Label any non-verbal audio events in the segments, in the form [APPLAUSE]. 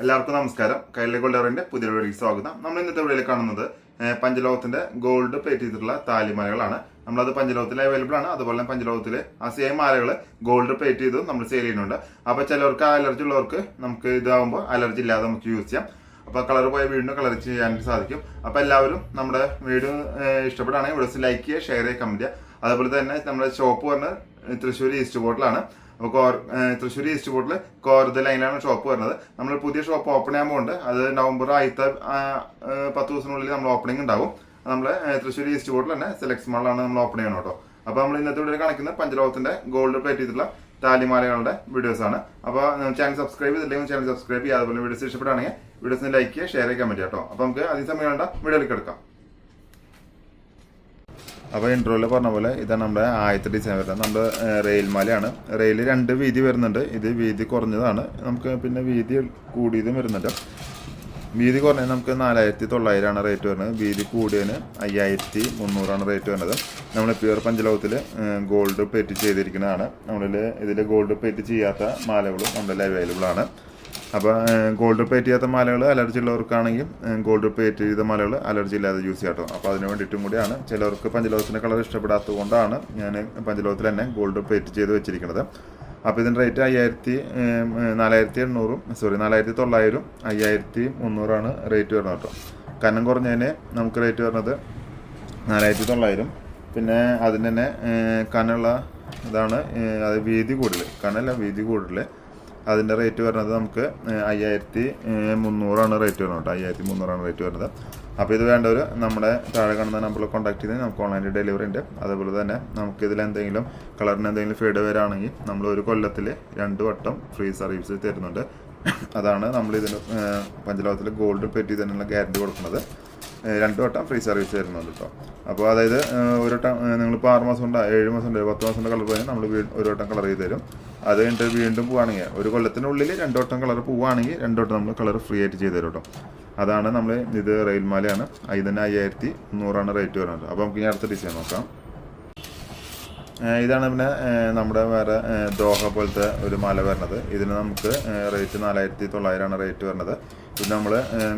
എല്ലാവർക്കും നമസ്കാരം. കൈലെ ഗോൾഡറിന്റെ പുതിയ വീഡിയോയിലേക്ക് സ്വാഗതം. നമ്മൾ ഇന്നത്തെ വീഡിയോയിൽ കാണുന്നത് പഞ്ചലോകത്തിന്റെ ഗോൾഡ് പ്ലേറ്റ് ചെയ്തിട്ടുള്ള താലിമാലകളാണ് നമ്മളത് പഞ്ചലോകത്തിൽ അവൈലബിൾ ആണ്. അതുപോലെ തന്നെ പഞ്ചലോകത്തിലെ ആ സെയിം മാലകൾ ഗോൾഡ് പ്ലേറ്റ് ചെയ്ത് നമ്മൾ സെയിൽ ചെയ്യുന്നുണ്ട്. അപ്പൊ ചിലർക്ക് അലർജി ഉള്ളവർക്ക് നമുക്ക് ഇതാകുമ്പോൾ അലർജി ഇല്ലാതെ നമുക്ക് യൂസ് ചെയ്യാം. അപ്പൊ കളർ പോയ വീണ്ടും കളർ ചെയ്യാൻ സാധിക്കും. അപ്പൊ എല്ലാവരും നമ്മുടെ വീഡിയോ ഇഷ്ടപ്പെടുകയാണെങ്കിൽ വീഡിയോസ് ലൈക്ക് ചെയ്യുക ഷെയർ ചെയ്യുക കമന്റ് ചെയ്യുക. അതുപോലെ തന്നെ നമ്മുടെ ഷോപ്പ് പറഞ്ഞ തൃശ്ശൂർ ഈസ്റ്റ് ബോട്ടിലാണ് അപ്പോൾ കോർ തൃശ്ശൂർ ഈസ്റ്റ് ബോട്ടിൽ കോർദ ലൈനിലാണ് ഷോപ്പ് വരുന്നത്. നമ്മൾ പുതിയ ഷോപ്പ് ഓപ്പൺ ചെയ്യാൻ പോകുന്നുണ്ട് അത് നവംബർ ആദ്യത്തെ പത്ത് ദിവസത്തിനുള്ളിൽ നമ്മൾ ഓപ്പണിംഗ് ഉണ്ടാവും. നമ്മൾ തൃശ്ശൂർ ഈസ്റ്റ് ബോട്ടിൽ തന്നെ സെലക്ട് മാളിലാണ് നമ്മൾ ഓപ്പൺ ചെയ്യണം കേട്ടോ. അപ്പോൾ നമ്മൾ ഇന്നത്തെ വീഡിയോ കാണിക്കുന്നത് പഞ്ചലോകത്തിന്റെ ഗോൾഡ് പ്ലേറ്റ് ചെയ്തിട്ടുള്ള താലിമാലകളുടെ വീഡിയോസ് ആണ്. അപ്പോൾ ചാനൽ സബ്സ്ക്രൈബ് ചെയ്തില്ലെങ്കിൽ ചാനൽ സബ്സ്ക്രൈബ് ചെയ്യുക അതുപോലെ വീഡിയോസ് ഇഷ്ടപ്പെടുകയാണെങ്കിൽ വീഡിയോസിന് ലൈക്ക് ചെയ്യുക ഷെയർ ചെയ്യാൻ പറ്റും കേട്ടോ. അപ്പോൾ നമുക്ക് അതേ സമയം വേണ്ട വീഡിയോയിലേക്ക് എടുക്കാം. അപ്പോൾ ഇൻട്രോയിൽ പറഞ്ഞ പോലെ ഇതാണ് നമ്മുടെ ആദ്യത്തെ ഡിസൈൻ വരുന്നത്. നമ്മുടെ റെയിൽ മാലയാണ്. റെയിൽ രണ്ട് വീതി വരുന്നുണ്ട്. ഇത് വീതി കുറഞ്ഞതാണ്. നമുക്ക് പിന്നെ വീതി കൂടിയതും വരുന്നുണ്ട്. വീതി കുറഞ്ഞത് നമുക്ക് നാലായിരത്തി തൊള്ളായിരമാണ് റേറ്റ് വരുന്നത്. വീതി കൂടിയതിന് അയ്യായിരത്തി മുന്നൂറാണ് റേറ്റ് വരുന്നത് നമ്മൾ പ്യുവർ പഞ്ചലോകത്തിൽ ഗോൾഡ് പേറ്റ് ചെയ്തിരിക്കുന്നതാണ്. നമ്മളിൽ ഇതിൽ ഗോൾഡ് പേറ്റ് ചെയ്യാത്ത മാലകളും നമ്മളിൽ അവൈലബിൾ ആണ്. അപ്പോൾ ഗോൾഡ് പ്ലേറ്റ് ചെയ്യാത്ത മാലകൾ അലർജി ഉള്ളവർക്കാണെങ്കിൽ ഗോൾഡ് പ്ലേറ്റ് ചെയ്ത മാലകൾ അലർജി ഇല്ലാതെ യൂസ് ചെയ്യാട്ടോ. അപ്പോൾ അതിന് വേണ്ടിയിട്ടും കൂടിയാണ് ചിലർക്ക് പഞ്ചലോഹത്തിന്റെ കളർ ഇഷ്ടപ്പെടാത്തത് കൊണ്ടാണ് ഞാൻ പഞ്ചലോകത്തിൽ തന്നെ ഗോൾഡ് പ്ലേറ്റ് ചെയ്ത് വെച്ചിരിക്കുന്നത്. അപ്പോൾ ഇതിന്റെ റേറ്റ് അയ്യായിരത്തി നാലായിരത്തി എണ്ണൂറും സോറി നാലായിരത്തി തൊള്ളായിരം അയ്യായിരത്തി മുന്നൂറാണ് റേറ്റ് വരുന്നത് കേട്ടോ. കനം കുറഞ്ഞതിന് നമുക്ക് റേറ്റ് വരുന്നത് നാലായിരത്തി തൊള്ളായിരം. പിന്നെ അതിന് തന്നെ കനുള്ള ഇതാണ് അത് വീതി കൂടുതൽ കനല്ല വീതി കൂടുതൽ അതിന്റെ റേറ്റ് വരുന്നത് നമുക്ക് അയ്യായിരത്തി മുന്നൂറാണ് റേറ്റ് വരുന്നത് കേട്ടോ. അയ്യായിരത്തി മുന്നൂറാണ് റേറ്റ് വരുന്നത്. അപ്പോൾ ഇത് വേണ്ടവർ നമ്മുടെ താഴെ കാണുന്ന നമ്പറിൽ കോൺടാക്ട് ചെയ്ത് നമുക്ക് ഓൺലൈൻ ഡെലിവറി ഉണ്ട്. അതുപോലെ തന്നെ നമുക്ക് ഇതിൽ എന്തെങ്കിലും കളറിന് എന്തെങ്കിലും ഫീഡ് വരാണെങ്കിൽ നമ്മൾ ഒരു കൊല്ലത്തിൽ രണ്ട് വട്ടം ഫ്രീ സർവീസ് തരുന്നുണ്ട്. അതാണ് നമ്മൾ ഇതിന് പഞ്ചലോകത്തിൽ ഗോൾഡ് പെറ്റി തന്നെയുള്ള ഗ്യാരണ്ടി കൊടുക്കുന്നത്. രണ്ട് വട്ടം ഫ്രീ സർവീസ് തരുന്നുണ്ട് കേട്ടോ. അപ്പോൾ അതായത് ഒരു വട്ടം നിങ്ങളിപ്പോൾ ആറ് മാസം ഉണ്ടോ ഏഴ് മാസം ഉണ്ടോ പത്ത് മാസം ഉണ്ടോ കളർ പോയാൽ നമ്മൾ ഒരു വട്ടം കളർ ചെയ്ത് തരും. അത് കഴിഞ്ഞിട്ട് വീണ്ടും പോവുകയാണെങ്കിൽ ഒരു കൊല്ലത്തിനുള്ളിൽ രണ്ട് വട്ടം കളർ പോവുകയാണെങ്കിൽ രണ്ട് വട്ടം നമ്മൾ കളർ ഫ്രീ ആയിട്ട് ചെയ്ത് തരും കേട്ടോ അതാണ് നമ്മൾ ഇത് റെയിൽമാലയാണ് ഇതിന് അയ്യായിരത്തി മുന്നൂറാണ് റേറ്റ് വരുന്നത്. അപ്പോൾ നമുക്ക് ഇനി അടുത്ത ഡിസൈൻ നോക്കാം. ഇതാണ് പിന്നെ നമ്മുടെ വേറെ ദോഹ പോലത്തെ ഒരു മാല വരുന്നത്. ഇതിന് നമുക്ക് റേറ്റ് നാലായിരത്തി തൊള്ളായിരമാണ് റേറ്റ് വരുന്നത്. ഇത് നമ്മൾ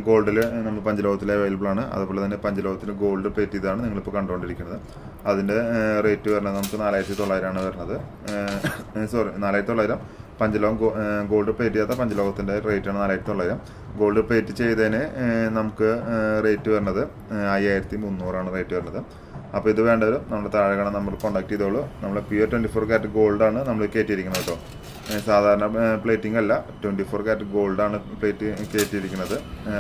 ഗോൾഡിൽ നമ്മൾ പഞ്ചലോകത്തിൽ അവൈലബിൾ ആണ്. അതുപോലെ തന്നെ പഞ്ചലോകത്തിൽ ഗോൾഡ് പ്ലേറ്റ് ചെയ്താണ് നിങ്ങളിപ്പോൾ കണ്ടുകൊണ്ടിരിക്കുന്നത് അതിന്റെ റേറ്റ് വരുന്നത് നമുക്ക് നാലായിരത്തി തൊള്ളായിരമാണ് വരുന്നത് സോറി നാലായിരത്തി തൊള്ളായിരം പഞ്ചലോകം ഗോൾഡ് പ്ലേറ്റ് ചെയ്യാത്ത പഞ്ചലോകത്തിന്റെ റേറ്റാണ് നാലായിരത്തി തൊള്ളായിരം ഗോൾഡ് പ്ലേറ്റ് ചെയ്തതിന് നമുക്ക് റേറ്റ് വരുന്നത് അയ്യായിരത്തി മുന്നൂറാണ് റേറ്റ് വരുന്നത് അപ്പോൾ ഇത് വേണ്ടവരും നമ്മുടെ താഴെ കാണാൻ നമ്മൾ കോൺടാക്ട് ചെയ്തോളൂ. നമ്മൾ പ്യൂർ ട്വന്റി ഫോർ ഗോൾഡ് ഗോൾഡാണ് നമ്മൾ കയറ്റിയിരിക്കുന്നത് കേട്ടോ. സാധാരണ പ്ലേറ്റിംഗ് അല്ല. ട്വന്റി ഫോർ ഗോൾഡ് ഗോൾഡാണ് പ്ലേറ്റ് കയറ്റിയിരിക്കുന്നത്.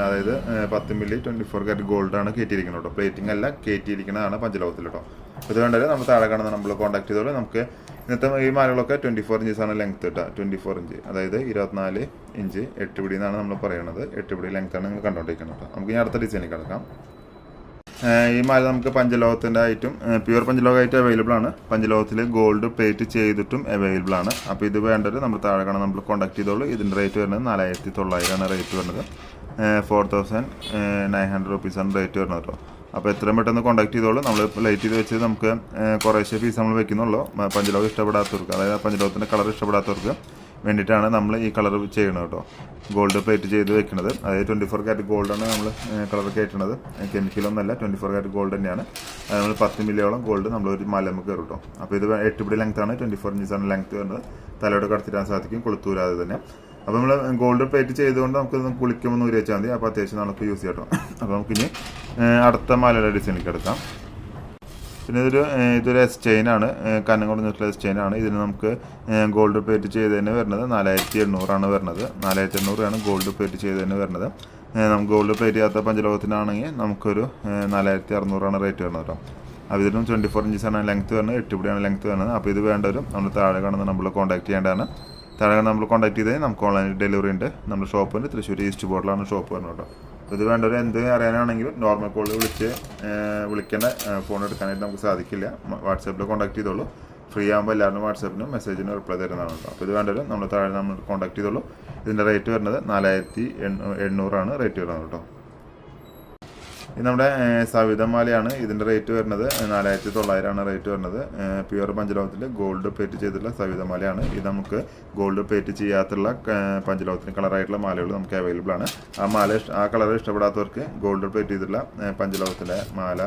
അതായത് പത്ത് മില്ലി ട്വന്റി ഫോർ ഗോൾഡ് ഗോൾഡാണ് കയറ്റിയിരിക്കുന്നത് കേട്ടോ. പ്ലേറ്റിംഗ് അല്ല കയറ്റിയിരിക്കുന്നതാണ് പഞ്ചലോകത്തിൽ കേട്ടോ. ഇത് വേണ്ടവർ നമ്മൾ താഴെ കാണുന്ന നമ്മൾ കോൺടാക്ട് ചെയ്തോളൂ. നമുക്ക് ഇന്നത്തെ ഈ മാലകളൊക്കെ ട്വന്റി ഫോർ ഇഞ്ചസാണ് ലെങ്ത് കേട്ടോ. ട്വന്റി ഫോർ ഇഞ്ച് അതായത് ഇരുപത്തിനാല് ഇഞ്ച് എട്ട് പിടി എന്നാണ് നമ്മൾ പറയുന്നത് എട്ട് പിടി ലെങ്ത്താണ് നിങ്ങൾ കണ്ടുകൊണ്ടിരിക്കുന്നത് കേട്ടോ. നമുക്ക് ഇനി അടുത്ത ഡിസൈനിൽ കിടക്കാം. ഈ മാല നമുക്ക് പഞ്ചലോകത്തിന്റെ ആയിട്ടും പ്യുവർ പഞ്ചലോകമായിട്ട് അവൈലബിൾ ആണ്. പഞ്ചലോകത്തിൽ ഗോൾഡ് പ്ലേറ്റ് ചെയ്തിട്ടും അവൈലബിൾ ആണ്. അപ്പോൾ ഇത് വേണ്ടത് നമ്മൾ താഴെ കാണാൻ നമ്മൾ കോൺടാക്ട് ചെയ്തോളൂ. ഇതിന്റെ റേറ്റ് വരുന്നത് നാലായിരത്തി തൊള്ളായിരമാണ് റേറ്റ് വരുന്നത് ഫോർ തൗസൻഡ് നയൻ ഹൺഡ്രഡ് റുപ്പീസാണ് റേറ്റ് വരുന്നത് കേട്ടോ. അപ്പോൾ എത്രയും പെട്ടെന്ന് കോൺടാക്ട് ചെയ്തോളൂ. നമ്മൾ ലൈറ്റ് ചെയ്ത് വെച്ച് നമുക്ക് കുറേശ്ശെ ഫീസ് നമ്മൾ വെക്കുന്നുള്ളൂ. പഞ്ചലോകം ഇഷ്ടപ്പെടാത്തവർക്ക് അതായത് പഞ്ചലോകത്തിന്റെ കളർ ഇഷ്ടപ്പെടാത്തവർക്ക്. വേണ്ടിയിട്ടാണ് നമ്മൾ ഈ കളർ ചെയ്യണത് കേട്ടോ. ഗോൾഡ് പ്ലേറ്റ് ചെയ്ത് വെക്കുന്നത് അതായത് ട്വന്റി ഫോർ കാറ്റ് ഗോൾഡാണ് നമ്മൾ കളർ കയറ്റണത്. കെമിക്കലൊന്നുമല്ല ട്വന്റി ഫോർ കാറ്റ് ഗോൾഡ് തന്നെയാണ്. നമ്മൾ പത്ത് മില്ലിയോളം ഗോൾഡ് നമ്മൾ ഒരു കയറും കേട്ടോ. അപ്പോൾ ഇത് എട്ട് പിടി ലെങ്ത് ആണ് ട്വന്റി ഫോർ ഇഞ്ചാണ് ലെങ്ത് വരുന്നത്. തലയോടെ കടത്തിടാൻ സാധിക്കും കൊളുത്തൂരാതെ തന്നെ. അപ്പോൾ നമ്മൾ ഗോൾഡ് പ്ലേറ്റ് ചെയ്തുകൊണ്ട് നമുക്ക് കുളിക്കുമ്പോൾ നൂരി വെച്ചാൽ മതി. അപ്പോൾ അത്യാവശ്യം നമുക്ക് യൂസ് ചെയ്യാം കേട്ടോ. അപ്പോൾ നമുക്കിനി അടുത്ത മലയുടെ ഡിസൈനിലേക്ക് എടുക്കാം. പിന്നെ ഇതൊരു ഇതൊരു എസ് ചെയിൻ ആണ്. ന്യൂസിലെ എസ് ചെയിൻ ആണ്. ഇതിന് നമുക്ക് ഗോൾഡ് പ്ലേറ്റ് ചെയ്തതിന് വരുന്നത് നാലായിരത്തി എണ്ണൂറാണ് വരുന്നത്. നാലായിരത്തി എണ്ണൂറാണ് ഗോൾഡ് പ്ലേറ്റ് ചെയ്തതിന് വരുന്നത്. നമുക്ക് ഗോൾഡ് പ്ലേറ്റ് ചെയ്യാത്ത പഞ്ചലോകത്തിനാണെങ്കിൽ നമുക്കൊരു നാലായിരത്തി അറുന്നൂറാണ് റേറ്റ് വരുന്നത് കേട്ടോ അപ്പോൾ ഇതിനും ട്വന്റി ഫോർ ഇഞ്ചസാണ് ലെങ്ത്ത് വരുന്നത്. എട്ട് പിടിയാണ് ലെങ്ത്ത് വരുന്നത്. അപ്പോൾ ഇത് വേണ്ടവരും നമ്മൾ താഴെ കാണുന്ന നമ്മൾ കോൺടാക്ട് ചെയ്യേണ്ടതാണ്. താഴെ നമ്മൾ കോൺടാക്ട് ചെയ്താൽ നമുക്ക് ഓൺലൈൻ ഡെലിവറി ഉണ്ട്. നമ്മുടെ ഷോപ്പുണ്ട് തൃശ്ശൂർ ഈസ്റ്റ് ബോർഡിലാണ് ഷോപ്പ് വരുന്നത് കേട്ടോ ഇത് വേണ്ടവർ എന്ത് അറിയാനാണെങ്കിലും നോർമൽ കോൾ വിളിച്ച് വിളിക്കേണ്ട ഫോൺ എടുക്കാനായിട്ട് നമുക്ക് സാധിക്കില്ല. വാട്സാപ്പിൽ കോൺടാക്ട് ചെയ്തോളൂ. ഫ്രീ ആകുമ്പോൾ എല്ലാവരും വാട്സാപ്പിനും മെസ്സേജിനും റിപ്ലൈ തരുന്നതാണ് കേട്ടോ. അപ്പോൾ ഇത് വേണ്ടവർ നമ്മൾ താഴെ നമ്മൾ കോൺടാക്ട് ചെയ്തോളൂ. ഇതിന്റെ റേറ്റ് വരുന്നത് നാലായിരത്തി എണ്ണൂറാണ് റേറ്റ് വരുന്നത് കേട്ടോ. ഇത് നമ്മുടെ സവിതമാലയാണ് ഇതിന്റെ റേറ്റ് വരുന്നത്. നാലായിരത്തി തൊള്ളായിരമാണ് റേറ്റ് വരുന്നത് പ്യുവർ പഞ്ചലോഹത്തിൽ ഗോൾഡ് പ്ലേറ്റ് ചെയ്തിട്ടുള്ള സവിതമാലയാണ് ഇത് നമുക്ക് ഗോൾഡ് പ്ലേറ്റ് ചെയ്യാത്തുള്ള പഞ്ചലോഹത്തിന് കളറായിട്ടുള്ള മാലകൾ നമുക്ക് അവൈലബിൾ ആണ്. ആ മാല ആ കളർ ഇഷ്ടപ്പെടാത്തവർക്ക് ഗോൾഡ് പ്ലേറ്റ് ചെയ്തിട്ടുള്ള പഞ്ചലോഹത്തിലെ മാല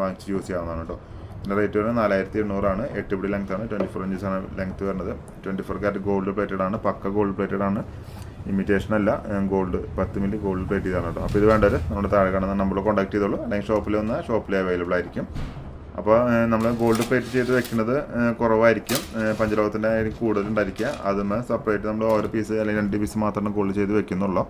വാങ്ങിച്ച് യൂസ് ചെയ്യാവുന്നതാണ് കേട്ടോ ഇതിന്റെ റേറ്റ് വരുന്നത് നാലായിരത്തി എണ്ണൂറാണ് എട്ട് പിടി ലെങ്ത് ആണ്. ട്വന്റി ഫോർ ഇഞ്ചസ് ആണ് ലെങ്ത് വരുന്നത്. Twenty four carat gold plated ആണ്. പക്ക ഗോൾഡ് പ്ലേറ്റഡ് ആണ്. ഇമിറ്റേഷൻ അല്ല ഗോൾഡ് പത്ത് മില്ലി ഗോൾഡ് പ്ലേറ്റ് ചെയ്താണ് കേട്ടോ. അപ്പോൾ ഇത് വേണ്ടവർ നമ്മുടെ താഴെ കാണുന്ന നമ്പർ കോൺടാക്ട് ചെയ്തോളൂ. അല്ലെങ്കിൽ ഷോപ്പിൽ വന്നാൽ ഷോപ്പിൽ അവൈലബിൾ ആയിരിക്കും. അപ്പോൾ നമ്മൾ ഗോൾഡ് പ്ലേറ്റ് ചെയ്ത് വെക്കുന്നത് കുറവായിരിക്കും. പഞ്ചലോകത്തിന്റെ കൂടുതലുണ്ടായിരിക്കുക അതുമേ സെപ്പറേറ്റ് നമ്മൾ ഓരോ പീസ് അല്ലെങ്കിൽ രണ്ട് പീസ് മാത്രമേ ഗോൾഡ് ചെയ്ത് വെക്കുന്നുള്ളൂ.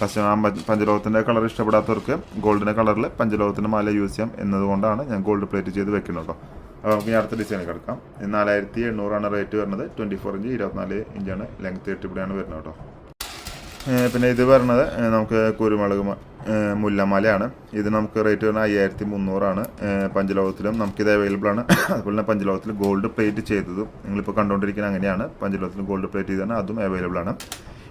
കസ്റ്റമർ പഞ്ചലോകത്തിന്റെ കളർ ഇഷ്ടപ്പെടാത്തവർക്ക് ഗോൾഡിന്റെ കളറിൽ പഞ്ചലോകത്തിന്റെ മാല യൂസ് ചെയ്യാം എന്നതുകൊണ്ടാണ് ഞാൻ ഗോൾഡ് പ്ലേറ്റ് ചെയ്ത് വെക്കുന്നുള്ളൂ അപ്പോൾ നമുക്ക് ഞാൻ അടുത്ത ഡിസൈൻ കിടക്കാം. നാലായിരത്തി എണ്ണൂറാണ് റേറ്റ് വരുന്നത്. ട്വന്റി ഫോർ ഇഞ്ച് ഇരുപത്തിനാല് ഇഞ്ചാണ് ലെങ്ത് എട്ടിപ്പിടിയാണ് വരുന്നത് കേട്ടോ. പിന്നെ ഇത് പറഞ്ഞത് നമുക്ക് കുരുമുളക് മുല്ലമലയാണ്. ഇത് നമുക്ക് റേറ്റ് വരുന്നത് അയ്യായിരത്തി മുന്നൂറാണ്. പഞ്ചലോകത്തിലും നമുക്കിത് അവൈലബിൾ ആണ്. [COUGHS] അതുപോലെ തന്നെ പഞ്ചലോകത്തിൽ ഗോൾഡ് പ്ലേറ്റ് ചെയ്തതും നിങ്ങളിപ്പോൾ കണ്ടുകൊണ്ടിരിക്കുന്നത് അങ്ങനെയാണ്. പഞ്ചലോകത്തിൽ ഗോൾഡ് പ്ലേറ്റ് ചെയ്താണ് അതും അവൈലബിൾ ആണ്.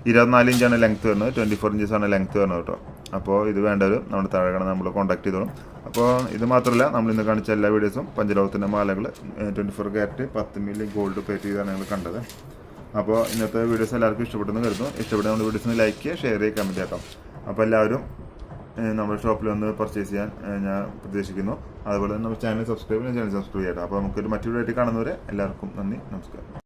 ഇരുപത്തിനാല് ഇഞ്ചാണ് ലെങ്ത് വരുന്നത് ട്വന്റി ഫോർ ആണ് ലെങ്ത് വരുന്നത് കേട്ടോ. അപ്പോൾ ഇത് വേണ്ടവർ നമ്മുടെ താഴെ കാണാൻ നമ്മൾ കോൺടാക്ട് ചെയ്തോളും. അപ്പോൾ ഇത് മാത്രമല്ല നമ്മൾ ഇന്ന് കാണിച്ച എല്ലാ വീഡിയോസും പഞ്ചലോകത്തിന്റെ മാലകൾ ട്വന്റി ഫോർ ക്യാരറ്റ് പത്ത് മില്ലി ഗോൾഡ് പ്ലേറ്റ് ചെയ്താണ് ഞങ്ങൾ കണ്ടത്. അപ്പോൾ ഇന്നത്തെ വീഡിയോസ് എല്ലാവർക്കും ഇഷ്ടപ്പെട്ടെന്ന് കരുതുന്നു. ഇഷ്ടപ്പെട്ട നമ്മുടെ വീഡിയോസിന് ലൈക്ക് ചെയ്യുക ഷെയർ ചെയ്യുക കമന്റ് ചെയ്യാം അപ്പോൾ എല്ലാവരും നമ്മുടെ ഷോപ്പിൽ വന്ന് പർച്ചേസ് ചെയ്യാൻ ഞാൻ പ്രതീക്ഷിക്കുന്നു അതുപോലെ തന്നെ നമ്മുടെ ചാനൽ സബ്സ്ക്രൈബ് ചെയ്യാൻ ചാനൽ സബ്സ്ക്രൈബ് ചെയ്യട്ടെ. അപ്പോൾ നമുക്കൊരു മറ്റൊരു ആയിട്ട് കാണുന്നവരെ എല്ലാവർക്കും നന്ദി നമസ്കാരം.